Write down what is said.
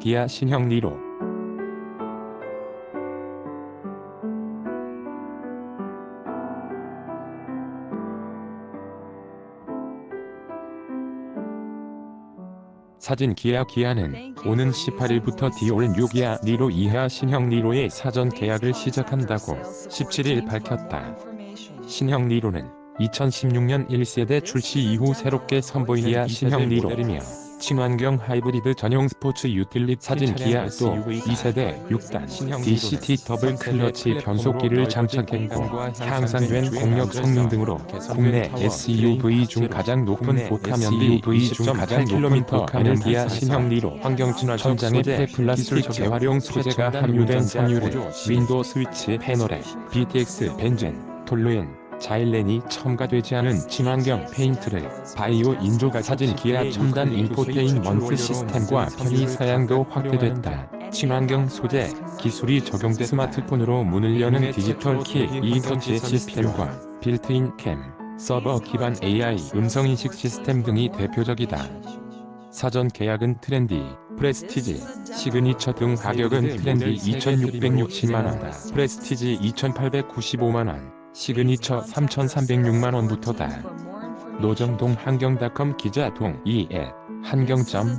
기아 신형 니로 사진 기아 기아는 오는 18일부터 디올 6기아 니로 2하 신형 니로의 사전 계약을 시작한다고 17일 밝혔다. 신형 니로는 2016년 1세대 출시 이후 새롭게 선보인 기아 신형 니로이며 친환경 하이브리드 전용 스포츠 유틸리티 사진 기아 또 2세대 6단 DCT 더블 클러치 변속기를 장착했고 향상된 공력 성능 등으로 국내 SUV 중 가장 높은 고타면비 SUV 중 가장 킬로미터 가는 기아 신형 니로 환경 친화 천장에 폐플라스틱 재활용 소재가 함유된 섬유를 윈도우 스위치 패널에 BTX 벤젠 톨루엔 자일렌이 첨가되지 않은 친환경 페인트를 바이오 인조가 사진 기아 첨단 인포테인먼트 시스템과 편의 사양도 확대됐다. 친환경 소재 기술이 적용돼 스마트폰으로 문을 여는 디지털 키 이터치 시스템과 빌트인 캠, 서버 기반 AI 음성인식 시스템 등이 대표적이다. 사전 계약은 트렌디, 프레스티지, 시그니처 등 가격은 트렌디 2,660만원, 프레스티지 2,895만원, 시그니처 3,306만원부터다. 노정동 한경닷컴 기자 동 2에 한경점